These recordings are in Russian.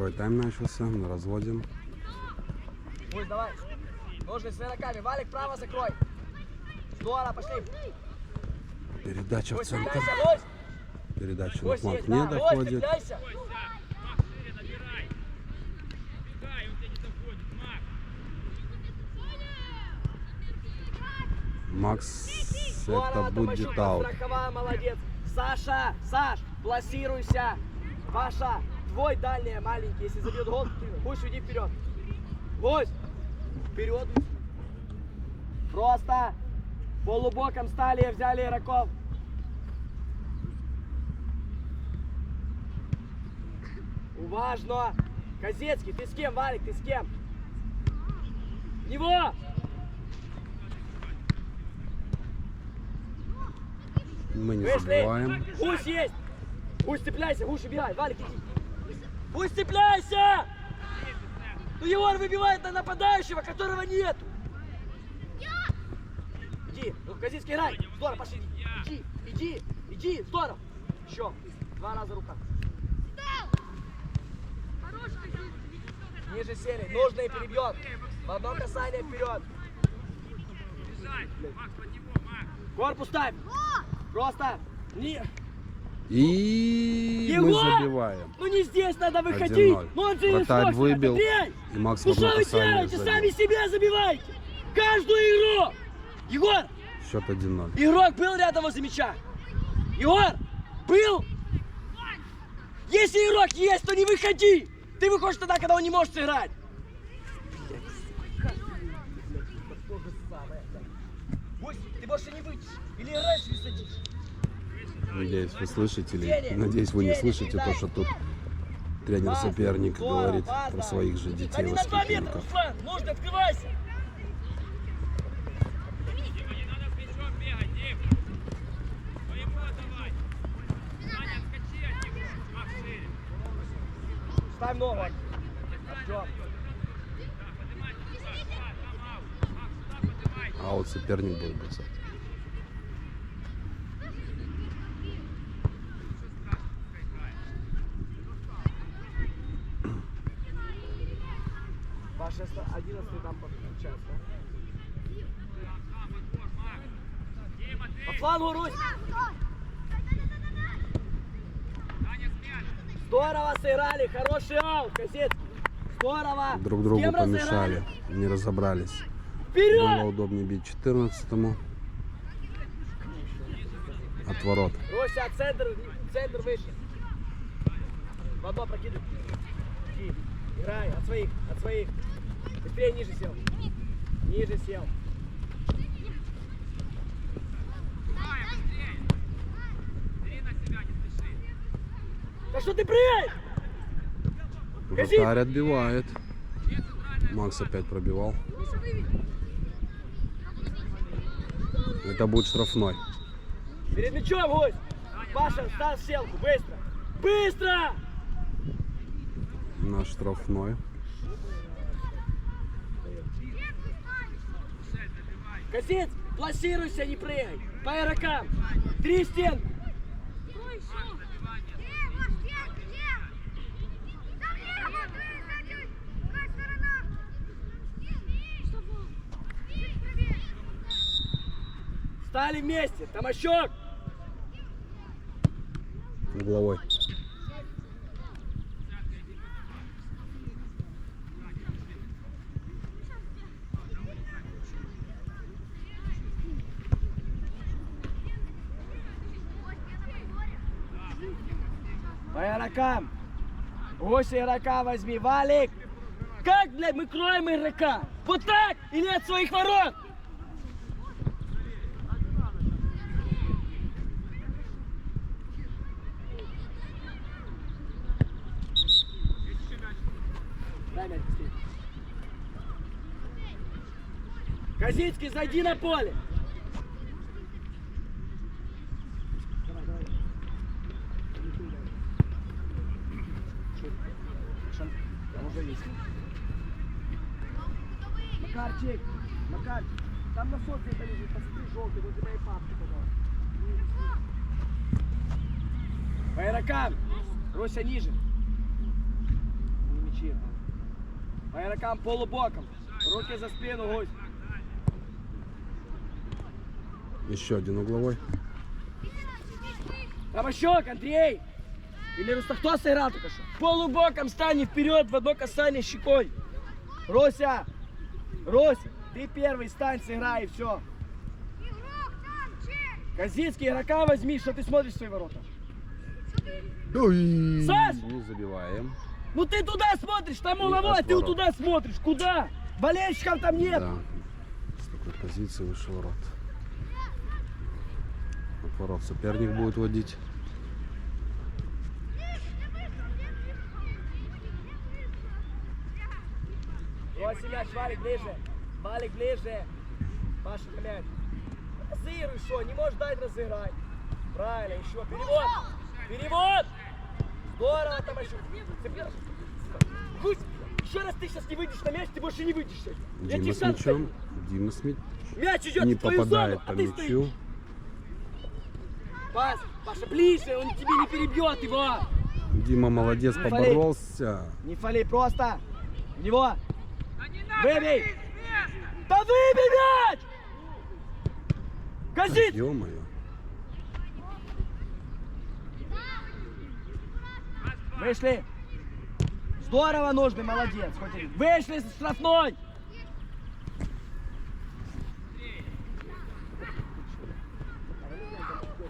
Второй тайм начался, мы разводим. Пусть, давай. Ножны с руками. Валик, право закрой. Здорово, пошли. Передача в центр. Передача на фланг не доходит. Макс, это будет аут. молодец. Саша, Саш, пласируйся. Паша, твой дальний маленький, если забьет гол, ты пусть уйди вперед. Лось, вперед. Просто полубоком стали и взяли игроков. Уважно. Козецкий, ты с кем, Валик, ты с кем? В Него! Мы не Вышли! забиваем. Пусть есть! Пусть цепляйся, Гуш, убегай, Валик, иди. Пусть цепляйся! Ну Егор выбивает на нападающего, которого нету. Иди, ну Казицкий играй. Здорово, пошли. Иди, иди, иди, здорово. Еще. Два раза рука. Ниже сели. Нужно и перебьет. В одно касание вперед. Корпус ставь. Просто не... И мы Егор! забиваем. Ну не здесь надо выходить. 1-0. Ну он же не Вратарь выбил, и Макс Ну что вы делаете? забил. Сами себе забивайте. Каждую игру. Егор, Счет 1-0. игрок был рядом возле мяча. Егор, был. Если игрок есть, то не выходи. Ты выходишь тогда, когда он не может сыграть. Ты больше не выйдешь. Или играешь, или садишь. Надеюсь, вы слышите, или надеюсь, вы не слышите то, что тут тренер соперник говорит про своих же детей не на два метра, воспитанников. Руслан, можно, открывайся. Ставь ногу. А вот соперник будет бросать. Ваш 11 там подключается. Сам отбор, Макс! Дима, По ты! флангу, Русь. Саня, с мяч! Здорово аут, Козецкий. Здорово. Друг другу помешали, не разобрались. Было Вперед! удобнее бить 14-му. От ворот. Руся, центр, центр выше. Одно прокидывай. Играй, от своих, от своих. Быстрее ниже сел. Ниже сел. Давай, быстрее! Бери на себя, не спеши! Да что ты прыгаешь? Вратарь отбивает. Макс опять пробивал. Это будет штрафной. Перед мячом, гость. Паша, встал в селку, быстро. Быстро! На штрафной. Косец, пласируйся, не прыгай. По игрокам. Три стен. Стали вместе. Томащок. Угловой. По игрокам. Гусь игрока возьми. Валик. Как, блядь, мы кроем игрока? Вот так или от своих ворот? Козицкий, зайди на поле. Макарчик, Макар, там на софе это лежит, посмотри, желтый, возле моей папки, пожалуйста. По игрокам. Ниже. Щит. По игрокам полубоком. Руки за спину, гусь. Еще один угловой. Ромащок, Андрей! Или Руста, кто сыграл только что? Полубоком стань вперед в одно касание щекой. Рося! Рося, ты первый стань, сыграй и все. Козицкий, игрока возьми, что ты смотришь в свои ворота. Ой, Саш! Не забиваем. Ну ты туда смотришь, там от ты туда смотришь. Куда? Болельщиков там нет. Да. С такой позиции вышел ворот. От ворот соперник будет водить. Валик ближе. Валик ближе. Паша. Разыгрывай, что, не можешь дать разыграть. Правильно, еще. Перевод. Перевод. Здорово там еще. Цепляешь. Гусь, еще раз ты сейчас не выйдешь на мяч, ты больше не выйдешь. Я Дима тебе с мячом. Дима с мячом. Мяч идет Не в твою попадает зону, по а ты мячу. стоишь. Пас, Паша, ближе, он тебе не перебьет его. Дима молодец, Фалей. поборолся. Не фали, просто. В него. Не Выбей. Да выбей мяч! Газит! Ё-моё. Вышли. Здорово нужный, молодец. Хоть и- Вышли с штрафной.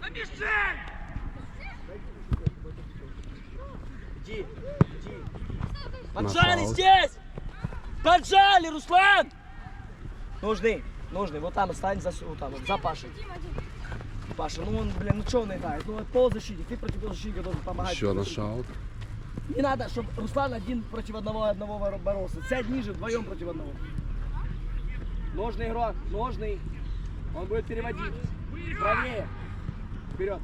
На мишень! Иди, иди. Поджали здесь! Поджали, Руслан! Нужный, нужный. Вот там стань за, вот там, вот, за Пашей. Паша, ну он, блин, ну что он играет? Ну вот полузащитник, ты против полузащитника должен помогать. Еще на шаут. Не надо, чтобы Руслан один против одного одного боро- боролся. Сядь ниже, вдвоем против одного. Ножный игрок, ножный. Он будет переводить. Правее. Вперед.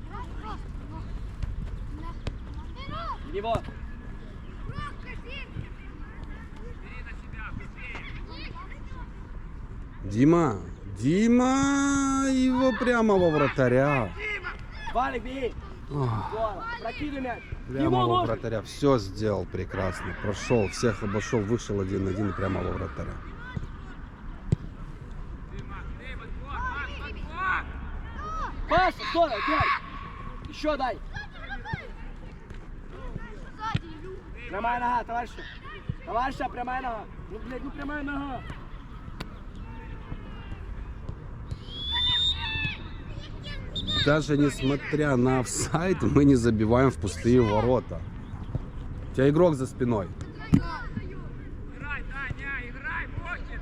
В него. Дима, Дима, его прямо во вратаря. Валик, бей. Прокидывай мяч. Прямо во вратаря. Все сделал прекрасно. Прошел, всех обошел, вышел один-один прямо во вратаря. Дима, Дима, вот, вот, вот, Паша, здорово, дай. Еще дай. Прямая нога, товарищ. Товарища, прямая нога. Ну, блядь, ну прямая нога. Даже несмотря на офсайд, мы не забиваем в пустые ворота. У тебя игрок за спиной. Играй, Даня, играй, Бокин!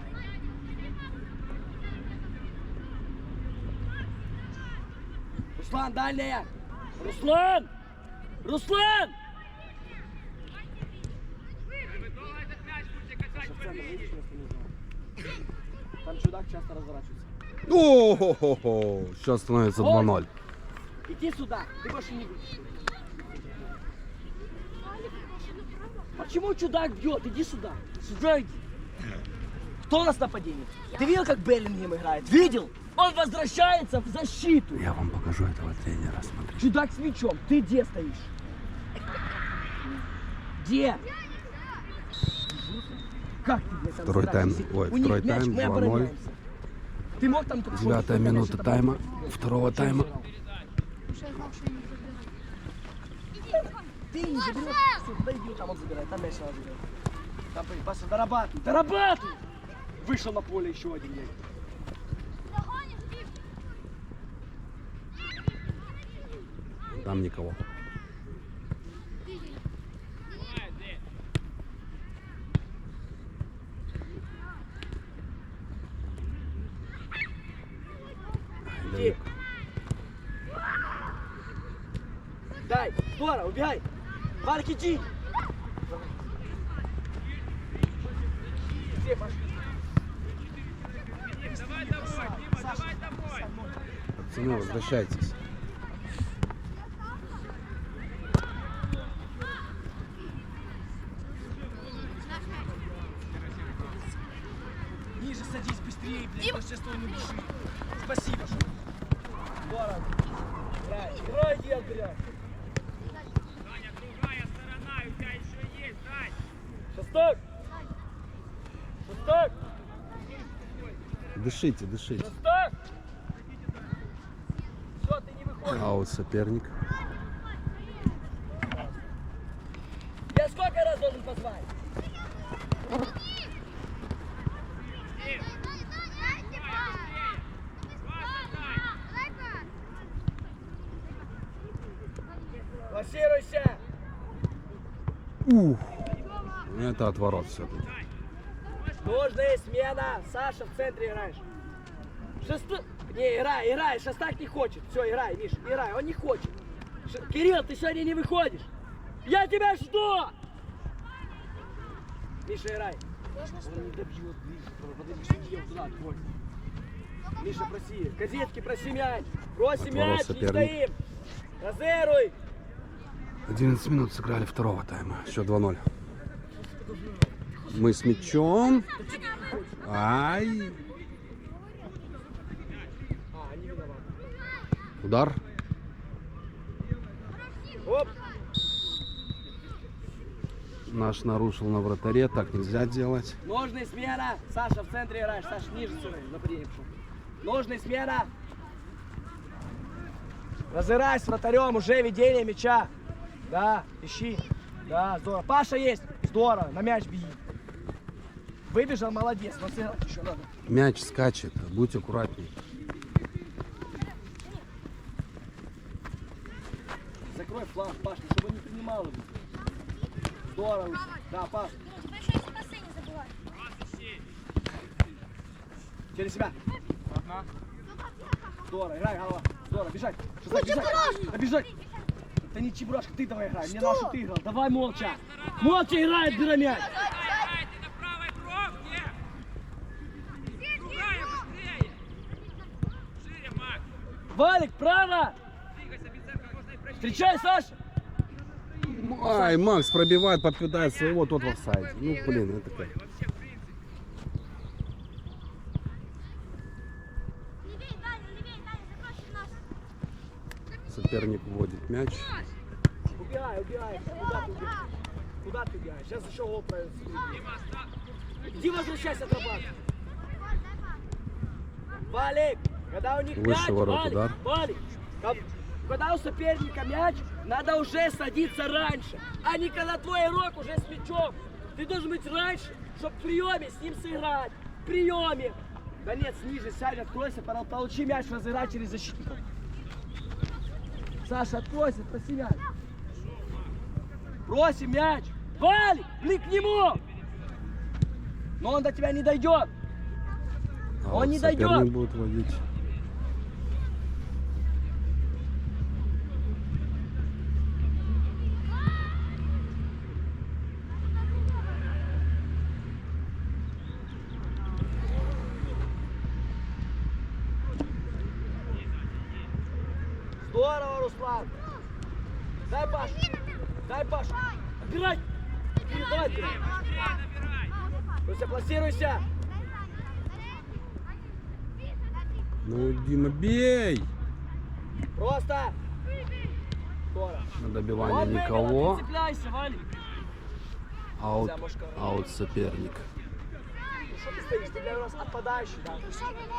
Руслан, дальняя. Руслан! Руслан! Там чудак часто разворачивается. О, сейчас становится 2-0. Иди сюда, ты больше не будешь. Почему чудак бьет? Иди сюда. Сюда иди. Кто у нас в нападении? Ты видел, как Беллингем играет? Видел? Он возвращается в защиту. Я вам покажу этого тренера, смотри. Чудак с мячом. Ты где стоишь? Где? Как ты, блядь, там Второй тайм. Ой, У них второй мяч, тайм, мы 2:0. обороняемся. Ты мог там... только Девятая минута тайма. Второго тайма. Ты не заберешь. Там он забирает. Там мяч надо забирать. Там, блин, Паша, дорабатывай. Дорабатывай! Вышел на поле еще один, блядь. Там никого. Иди. Дай, здорово, убегай. Валик, иди. Где, Паша? Давай домой, Дима, давай домой! Пацаны, возвращайтесь. Ниже садись быстрее, блядь, потому что не души. Спасибо, что. Здорово. Играй, играй, дед, блядь. Даня, другая сторона, у тебя еще есть, Дань! Шесток! Шесток! Дышите, дышите. Шесток! Все, ты не выходишь. Аут соперник. Я сколько раз должен позвать? Дим, давай, быстрее. Пас отдай. Плассируйся! Ух. Это от ворот все-таки. Нужная смена. Саша в центре играешь. Шесто... Не, играй, играй. Шестак не хочет. Все, играй, Миш, играй. Он не хочет. Ш- Кирилл, ты сегодня не выходишь. Я тебя жду! Миша, играй. Он не добьет, Миша. Туда, открой. Миша, проси. Газетки, проси мяч. Проси мяч, не стоим. Разыруй. 11 минут сыграли второго тайма. Счет 2-0. Мы с мячом. Ай. Удар. Оп. Наш нарушил на вратаре. Так нельзя делать. Ножная смена. Саша в центре играешь. Саша ниже сюда. Нападение пошел. Ножная смена. Разыграй с вратарем. Уже ведение мяча. Да, ищи. Да, здорово. Паша есть. Здорово. На мяч беги. Выбежал, молодец. Но еще надо. Мяч скачет. Будь аккуратней. Закрой фланг, Паш, ну, чтобы не принимал его. Здорово. Да, Паш. Через себя. Здорово, играй, голова. Здорово, бежать. Шестак, бежать. Бежать. Да не чебурашка, ты давай играй. Мне чтобы ты играл. Давай молча. Молча играй, отбирай мяч. Валик, право. Двигайся, Биценко, можно и прощать. Встречай, Саша. Ай, Макс пробивает, попадает своего, тот в офсайде. Ну, блин, это как. Вообще, в принципе. Соперник вводит мяч. Убегай, убегай. Куда ты убегаешь? Куда ты убегаешь? Сейчас еще гол Иди возвращайся, отрабатывай. Валик, когда у них Выше мяч, ворот Валик, удар. Валик, когда у соперника мяч, надо уже садиться раньше, а не когда твой игрок уже с мячом. Ты должен быть раньше, чтобы в приеме с ним сыграть. В приеме. Нет, ниже сядь, откройся, получи мяч, разыграй через защитников. Саша, откройся, проси мяч. Просим мяч. Валик, блин к нему. Но он до тебя не дойдет. А Он вот не дойдет. будет водить. Здорово, Руслан. Дай Паш. Дай Паш. Отбирай. Передай, отбирай. Быстрее набирай. Руся, пластируйся. Ну, Дима, бей! Просто. На добивание никого. Валик. Аут, аут соперник. Что ты стоишь? Ты для нас отпадающий, да?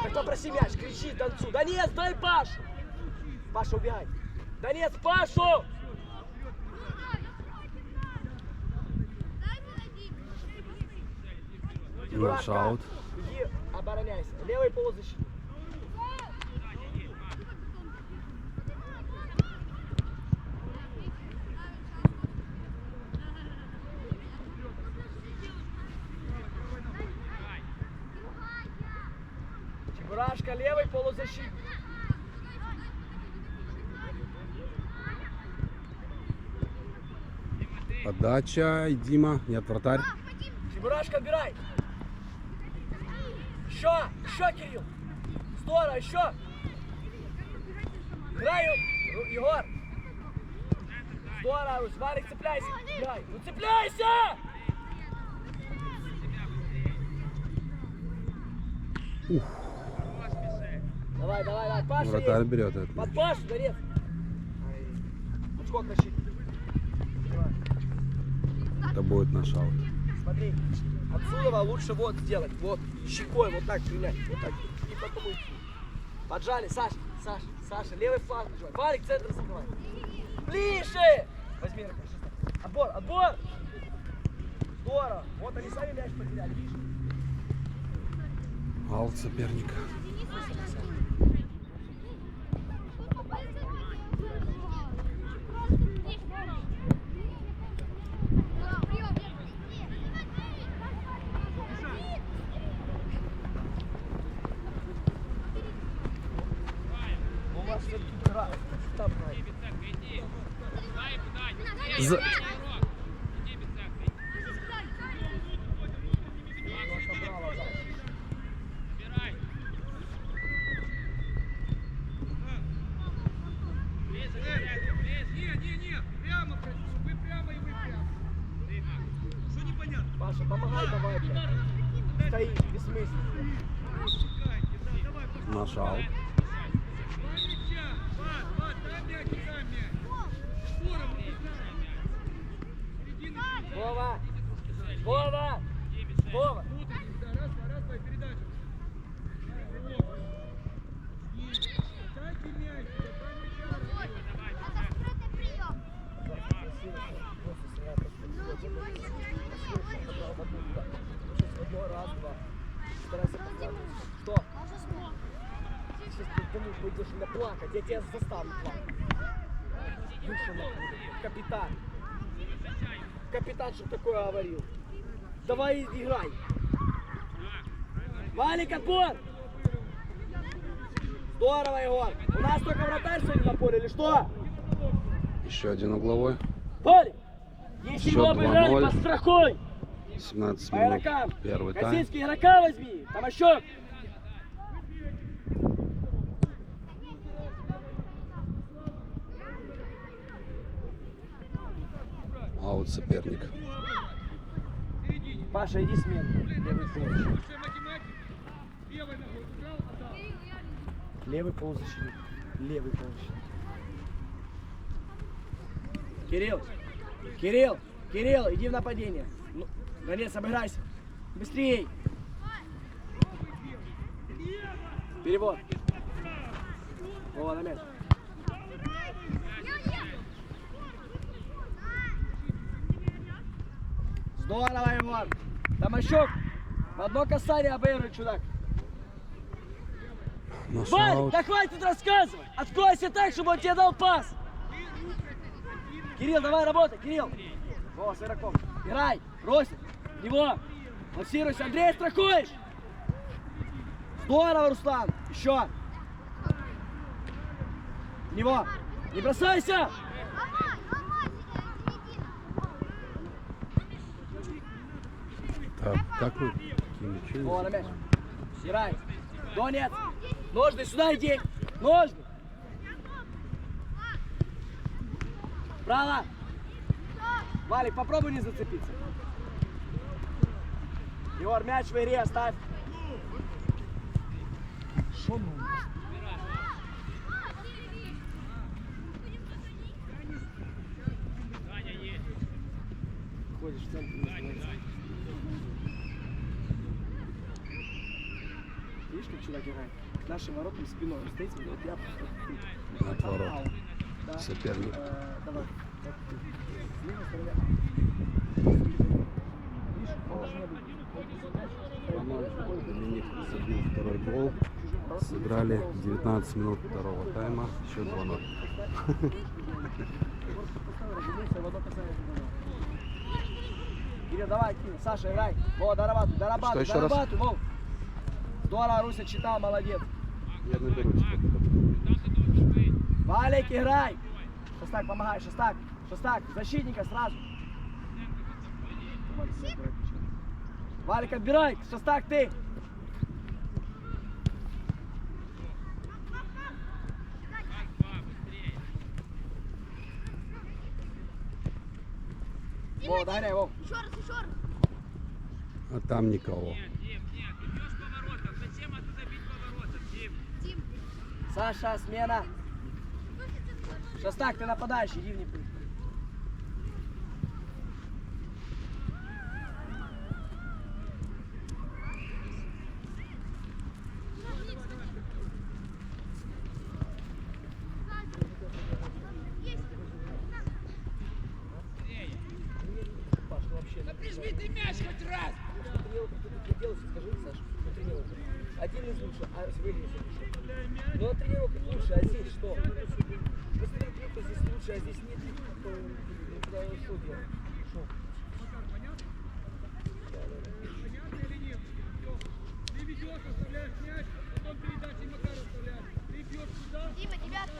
Так попроси мяч, кричи, танцуй. Донец, дай Паш. Паша, убегай. Донец, Пашу. Наш Дурак, аут. Иди, обороняйся. Левый полузащитник. Чебурашка, левый полузащитник. Подача. И Дима, нет, вратарь. Чебурашка, отбирай. Еще, еще, Кирилл. Здорово, еще. Играй, Ру- Егор. Здорово. Валик, цепляйся. Играй. Ну цепляйся! Давай, давай, давай. Паша Вратарь есть. берет это. Под Пашу, Горец. Сколько щит. Это будет наш аут. смотри. Отсюда лучше вот сделать. Вот, щекой вот так принять. Вот так. И потом уйти. Поджали, Саша, Саша, Саша, левый фланг прижимай. Валик, центр закрывай. Ближе! Возьми руку. Отбор, отбор! Здорово. Вот они сами мяч потеряли, видишь? Аут соперника. Ну, у вас все-таки игра. Там, знаете. Бицепка, иди. Дай ему дать. За- Иди, игрок. Иди, бицепка. Убирай. Ближе, ближе, ближе. Не, не, не, прямо, блядь, вы прямо и вы прямо. Ты, Макс. Что непонятно? Паша, помогай, давай, блядь. Стоит, бессмысленно. Пускайте, да, давай, пошли. Наш аут. Два мяча, Ват, Ват, дай мяч, дай мяч. Скоро, блядь, дай мяч. Середина, середина. Вова! Вова! Вова! Внутрь, да, раз, два, раз, два, и передача. Вот. Есть. Дайте мяч, два мяча. Раз, два. Старайся подхватывать. Что? Сейчас ты кому будешь на плакать, я тебя заставлю плакать. Вышел на капитан. Капитан, что такое говорил? Давай играй. Валик, отбор! Здорово, Егор. У нас только вратарь сегодня на поле, или что? Еще один угловой. Поле! Если Счет его обыграли, 2:0. подстрахуй! 17 По минут. игрокам! Первый тайм. Косинский игрока возьми! Тамащок! Аут соперник. Паша, иди смену. Левый полузащитник. Левый полузащитник. Кирилл! Кирилл! Кирилл, иди в нападение. Ну, Гонец, обыграйся. Быстрей! Перевод. Вова, на мяч. Здорово, Егор. Тамащук. В одно касание обыгрывай, чудак. Валик, аут. да хватит рассказывать! Откройся так, чтобы он тебе дал пас! Кирилл, давай работай, Кирилл! О, Сыраков, играй! Росик, в него! Лассируйся, Андрей, страхуешь! Здорово, Руслан! Еще! В него! Не бросайся! Так, как не О, на мяч. Донец! Ножны, сюда иди! Ножны! Право! Валик, попробуй не зацепиться. Егор, мяч в игре оставь. Шо ну? Даня есть. Ходишь в центр, называется. Видишь, как чувак играет? К нашим воротам спиной. Стоит, вот я... От ворот. Да. Соперник. Э, Давай. Доминик забил второй гол. Сыграли 19 минут второго тайма. Счет 2-0. Кирилл, давай, Кирилл, Саша, играй. Во, дорабатывай, дорабатывай, еще дорабатывай, Вов. Здорово, Руся читал, молодец. Я быть. Валик, играй. Шестак, помогай, шестак. Шестак, защитника сразу. Валик, отбирай. Шестак, ты. Быстрее. Вов, догоняй, Вов. Еще раз, еще раз. А там никого. Нет, Саша, смена. Шестак, ты нападающий, иди в непры. ты мяч хоть раз! Что тренировка тут не делаешь, скажи, Саша, что тренировка. Один из лучших, а выиграл Ну на тренировках лучше, а здесь что? Быстрее тренировка а здесь нет. Ты ведешь, оставляешь мяч, потом передачи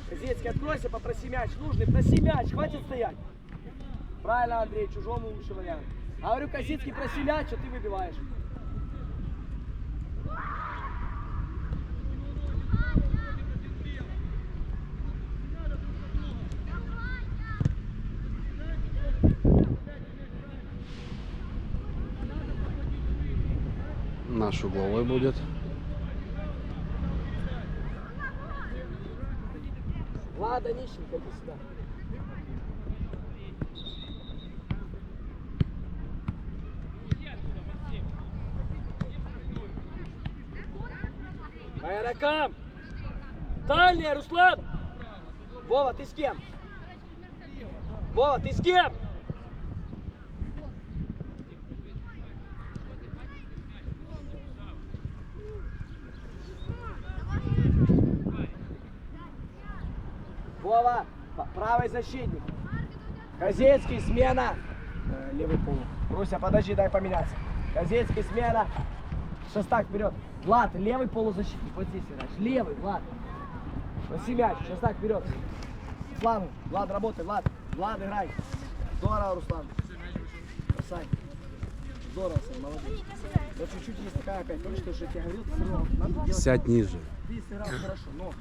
Козецкий, откройся, попроси мяч. Нужный, проси мяч, хватит стоять. Правильно, Андрей, чужому лучше вариант. А говорю, Козицкий, проси мяч, а ты выбиваешь. Наш угловой будет. Влада Нищенко, иди сюда. Хайракам! Дальняя, Руслан! Вова, ты с кем? Вова, ты с кем? Вова, п- правый защитник. Козецкий, смена. Э, левый пол. Руся, подожди, дай поменяться. Козецкий, смена. Шестак вперед. Влад, левый полузащитник. Вот здесь играешь. Левый, Влад. Проси мяч. Шестак вперед. Славу. Влад, работай, Влад. Влад, играй. Здорово, Руслан. Бросай. Здорово, сын, молодец. Вот чуть-чуть есть такая опять. Помнишь, что я тебе говорил, делать Сядь ниже. ты сыграл хорошо, но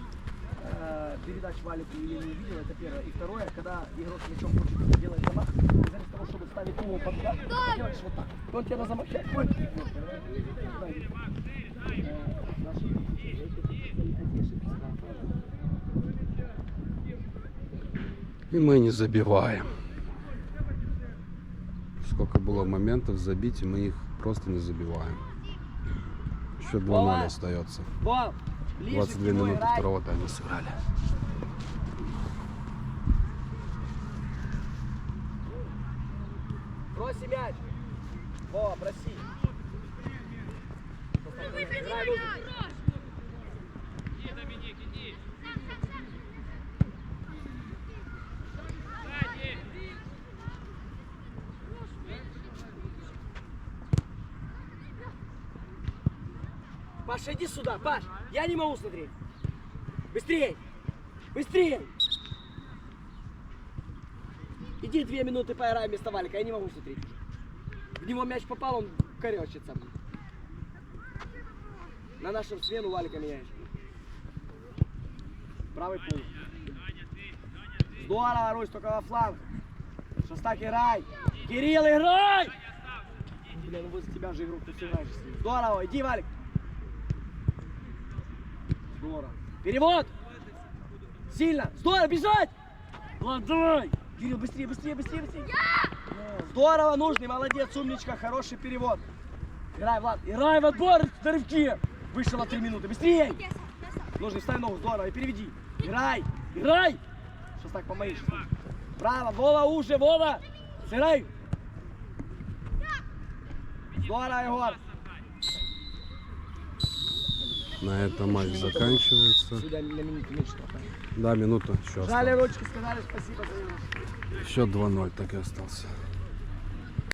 э, передач Валику я не увидел, это первое. И второе, когда игрок с мячом хочет делать замах, вместо того, чтобы ставить его под мяч, ты делаешь вот так. И он тебе на замахе сыграли. И мы не забиваем. Сколько было моментов забить, и мы их просто не забиваем. Еще 2-0 остается. Ближе 22 к нему минуты второго тайма сыграли. Проси мяч. Вова, проси. Играй, нужно. Иди, Паша, иди сюда, Паш. Я не могу смотреть. Быстрее. Быстрее. Иди две минуты поиграй вместо Валика, я не могу смотреть. В него мяч попал, он корячится. На нашем смену Валика меняешь. Правый пол. Здорово, Русь, только во фланг. Шестак, играй. Кирилл, играй! Бля, ну возле тебя же игрок, ты все ним. Здорово, иди, Валик. Здорово. Перевод! Сильно! Здорово, бежать! Влад, давай! Кирилл, быстрее, быстрее, быстрее, быстрее! Здорово, нужный, молодец, умничка, хороший перевод. Играй, Влад, играй в отбор, на рывке. Вышел на три минуты, быстрее! Нужный, вставь ногу, здорово, и переведи. Играй, играй! Сейчас так помоишь. Браво, Вова уже, Вова! Сыграй! Здорово, Егор! На этом матч заканчивается. Да, минута еще игру. Счет 2-0 так и остался.